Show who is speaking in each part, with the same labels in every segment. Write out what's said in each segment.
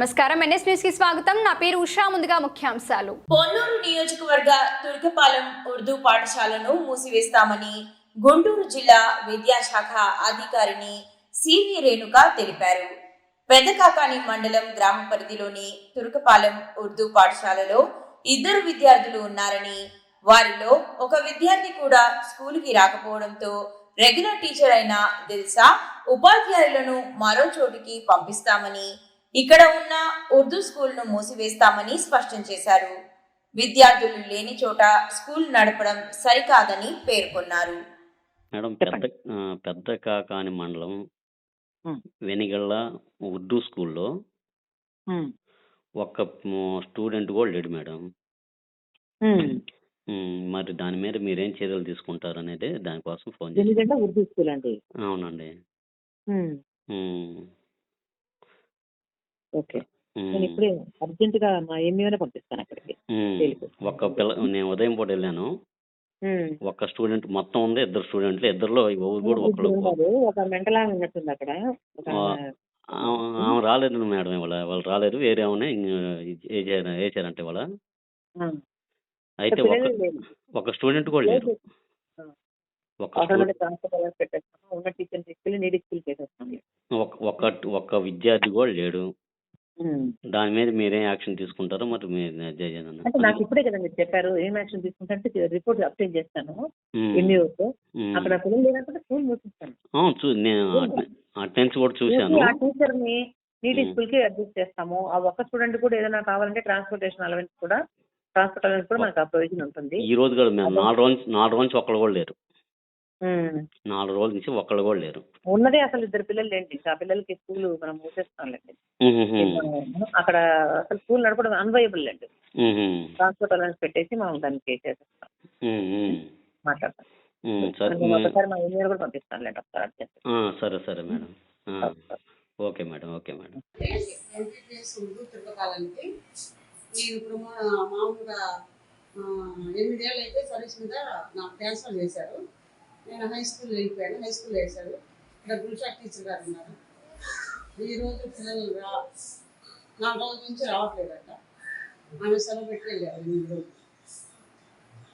Speaker 1: నమస్కారం. ఎన్ఎస్ న్యూస్కి స్వాగతం. నా పేరు ఉషా. ముందుగా ముఖ్యాంశాలు.
Speaker 2: పొన్నూరు నియోజకవర్గ తుర్కపాలెం ఉర్దూ పాఠశాలను మూసివేస్తామని గుంటూరు జిల్లా విద్యాశాఖ అధికారిని సివి రేణుక తెలిపారు. పెద్దకాకాని మండలం గ్రామ పరిధిలోని తుర్కపాలెం ఉర్దూ పాఠశాలలో ఇద్దరు విద్యార్థులు ఉన్నారని వారిలో ఒక విద్యార్థి కూడా స్కూలుకి రాకపోవడంతో రెగ్యులర్ టీచర్ అయిన దిల్సా ఉపాధ్యాయులను మరో చోటుకి పంపిస్తామని ఇక్కడ ఉన్న ఉర్దూ స్కూల్ను మూసివేస్తామని స్పష్టం చేశారు. విద్యార్థులు లేని చోట స్కూల్ నడపడం సరికాదని పేర్కొన్నారు.
Speaker 3: మేడం పెద్ద పెద్ద కాకాని మండలం. వెనిగళ్ళ ఉర్దూ స్కూల్లో. ఒక్క స్టూడెంట్ కూడా లేడు మేడం. మరి దాని మీద మీరేం చర్యలు తీసుకుంటారు అనేది దానికోసం ఫోన్
Speaker 4: ఎందుకంటే ఉర్దూ స్కూల్ అండి.
Speaker 3: అవునండి.
Speaker 4: ఓకే నేను ఇప్పుడే అర్జెంట్గా మా ఎంఈఓనే పంపిస్తాను అక్కడికి.
Speaker 3: ఒక్క పిల్ల నేను ఉదయం పూట వెళ్ళాను. ఒక్క స్టూడెంట్ మొత్తం ఉంది ఇద్దరు స్టూడెంట్లు ఇద్దరులో కూడా
Speaker 4: ఉన్నారు. ఒక మెంటల్ ఆమె ఉన్నట్టుంది అక్కడ ఒక.
Speaker 3: ఆమె ఆమె రాలేదు మేడం ఇవాళ వాళ్ళు రాలేదు వేరే వేసారు వేసారంటే ఇవాళ. అయితే ఒక. ఒక స్టూడెంట్ కూడా లేరు
Speaker 4: లేదు.
Speaker 3: ఒక
Speaker 4: అవసరం
Speaker 3: స్టూ-
Speaker 4: ఉంటే ట్రాన్స్ఫర్ అయ్యాక పెట్టేస్తాను ఉన్న టీచర్ తీసుకెళ్ళి నీడి స్కూల్ చేసేస్తాను
Speaker 3: ఒక ఒక ఒక విద్యార్థి కూడా లేడు. దాని మీద మీరేం యాక్షన్ తీసుకుంటారో మరి మీరు.
Speaker 4: అంటే నాకు ఇప్పుడే కదా మీరు చెప్పారు ఏం యాక్షన్ తీసుకుంటే రిపోర్ట్ అప్డేట్ చేస్తాను
Speaker 3: ఉమ్,
Speaker 4: ఎంఈఓతో
Speaker 3: ఉమ్.
Speaker 4: అక్కడ పిల్లలు లేనప్పుడు స్కూల్ మూసిస్తాను
Speaker 3: నేను అటెండ్స్ కూడా చూశాను
Speaker 4: ఆ టీచర్ని నీటి. స్కూల్కి అడ్జస్ట్ చేస్తాము ఆ ఒక్క స్టూడెంట్ కూడా ఏదైనా కావాలంటే ట్రాన్స్పోర్టేషన్ అలవెన్స్ కూడా ట్రాన్స్పోర్ట్ అలవెన్స్ కూడా మనకు ఆ ప్రొవిజన్ ఉంటుంది
Speaker 3: ఈ రోజు కూడా మేము నాలుగు రోజు నాలుగు రోజు ఒక్కళ్ళు కూడా లేరు. నాలుగు రోజుల నుంచి ఒక్కళ్ళు కూడా లేరు.
Speaker 4: ఉన్నదే అసలు ఇద్దరు పిల్లలు లేండి. ఆ పిల్లలకి స్కూల్ మనం మూసేస్తాంలేండి. అక్కడ అసలు స్కూల్ నడపడం అన్వయబుల్ లేండి
Speaker 3: ఉహు.
Speaker 4: ట్రాన్స్పోర్ట్ అలవెన్స్ పెట్టేసి మనం దానికి చేసేస్తాం.
Speaker 3: ఉహు.
Speaker 4: మాట్లాడతాం. ఒకసారి మా ఇంజనీర్ కూడా పంపిస్తానులేండి ఒకసారి
Speaker 3: సరే సరే madam. Okay. Madam. Okay madam.
Speaker 5: తిరగకాలానికి నేను ఇప్పుడు మామూలుగా ఎనిమిదేళ్ళు అయితే సర్వీస్ మీద నాకు ట్రాన్స్ఫర్ చేశారు. నేను హై స్కూల్ వెళ్ళిపోయాను హై స్కూల్ వేశారు. ఇక్కడ గుల్షా టీచర్ గారు ఉన్నారు. ఈ రోజు పిల్లలు రా నాలుగు రోజుల నుంచి రావట్లేదట. ఆమె సెలవు పెట్టి వెళ్ళారు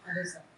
Speaker 5: అదే సార్.